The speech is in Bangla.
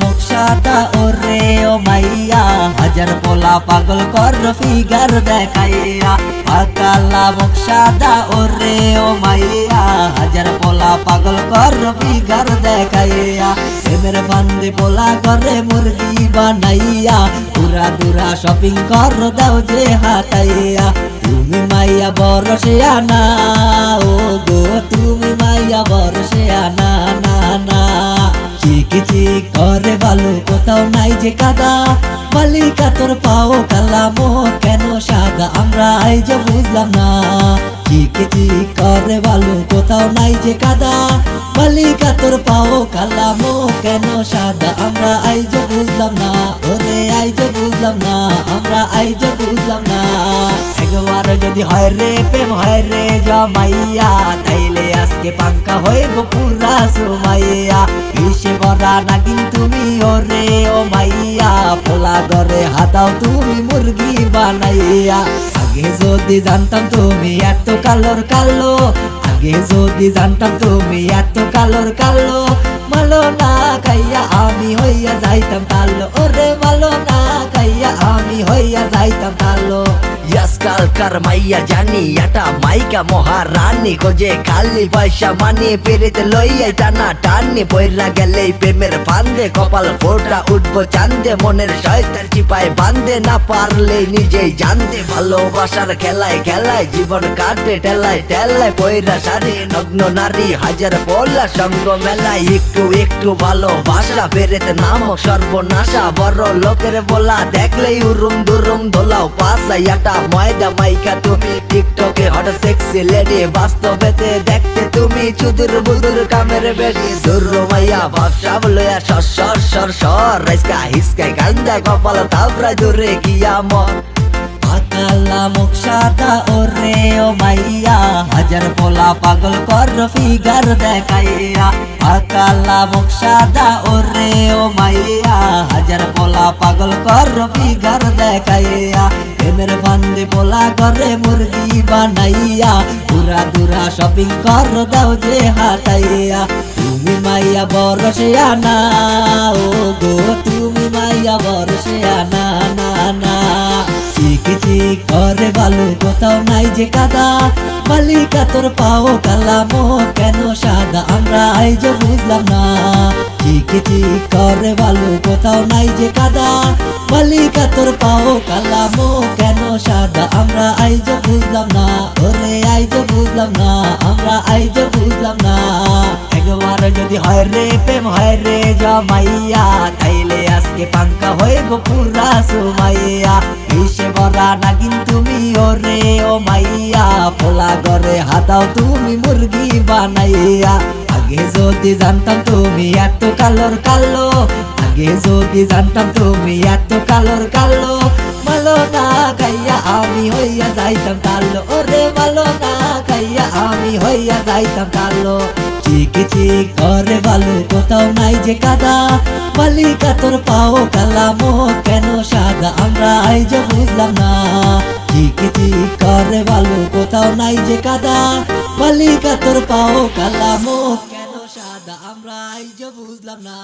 মুখ সাদা ওরে ও মাইয়া। হাজার পোলা পাগল কর ফিগার দেখাইয়া। কালা মুখ সাদা ওরে ও মাইয়া। হাজার পোলা পাগল কর ফিগার দেখাইয়া। প্রেমের বান্ধে পোলা করে মুরগি বানাইয়া। পুরা দুরা শপিং কর দাও যে হাতাইয়া তুমি মাইয়া বরসে আনা করে ভালো কোথাও নাই যে কাদা। মালিকা তোর পাও কালামো, কেন সাদা? আমরা এই যে বুঝলাম না। চিকি চিক করে ভালো কোথাও নাই যে কাদা। মালিকা তোর পাও কালামো, কেন সাদা? আমরা এই যে বুঝলাম না। ওরে, এই যে বুঝলাম না। আমরা এই যে বুঝলাম না। একবার যদি হয় রে, প্রেম হয় রে জমাইয়া, তাইলে আজকে পাঙ্কা গো পুরা সুমাইয়া। হিসে বরা নাগিন তুমি ওরে, ও মাইয়া পোলা ঘরে হাতাও তুমি মুরগি বানাইয়া। আগে যদি জানতাম তুমি এত কালোর কালো, আগে যদি জানতাম তুমি এত কালোর কালো, মালো না খাইয়া আমি হইয়া যাইতাম কালো। আজকালকার মাইয়া জানি এটা মাইকা মহারানী খোঁজে খালি পয়সা মানি পেরিতে লইয়া টানা টানি পয়রা গেলে প্রেমের ফান্দে কপাল ফোটা উঠবো চান্দে মনের শয়তার চিপায় বান্ধে না পারলে নিজেই জানতে ভালোবাসার খেলায় খেলায় জীবন কাটে ঠেলায় ঠেলায় পয়রা সারি নগ্ন নারী হাজার বলা সঙ্গ মেলায় একটু একটু ভালোবাসা পেরেতে নামক সর্বনাশা বড় লোকের বলা দেখলেই উরুম দুরুম দোলাও পাশা ইয়াটা ময়দা মাইকা তুমি টিকটকে হট সেক্সি লেডি বাস্তবেতে দেখতে তুমি চুদুর বুদুর কামের বেডি দুর্র মাইয়া, ভাবসা লয়া সর সর সর সর। রাইসকা হিসকাই গান্দা, কপাল তাবরা দূরে গিয়া মন কালা মুখ ওরে ও মাইয়া। হাজার পোলা পাগল কর, ফিগার দেখাইয়া। কালা মুখ ওরে ও মাইয়া। হাজার পোলা পাগল কর, ফিগার দেখাইয়া। প্রেমের বান্ধে পোলা করে মুরগি বানাইয়া। পুরা দুরা শপিং কর, দাও যে হাতাইয়া। তুমি মাইয়া বরসে আনা ও গো, তুমি মাইয়া আনা না না চিকি চিক করে ভালো কোথাও নাই যে কাদা। মালিকা তোর পাও কালামো কেন সাদা? আমরা যে বুঝলাম না। চিকি চিক করে ভালো কোথাও নাই যে কাদা। মালিকা তোর পাও কালামো কেন সাদা? আমরা যে বুঝলাম না, ওরে যে বুঝলাম না, আমরা যে বুঝলাম না। একবার যদি হয় রে প্রেম, হয় রে জমাইয়া, তাইলে আজকে পাঙ্কা হয়ে গো পুরা সুমাইয়া। হিসে বরা নাগিন তুমি, ওরে ও মাইয়া, পোলা ঘরে হাতাও তুমি মুরগি বানাইয়া। আগে যদি জানতাম তুমি এত কালোর কালো, আগে যদি জানতাম তুমি এত কালোর কালো মালো না খাইয়া আমি হইয়া যাইতাম কালো, ওরে মালো না খাইয়া আমি হইয়া যাইতাম কালো। ভালো কোথাও নাই যে কাদা তোর পাও কালামো কেন সাদা, আমরা এই যে বুঝলাম না। ভালো কোথাও নাই যে কাদা, মালিকা তোর পাও কেন সাদা আমরা যে বুঝলাম না।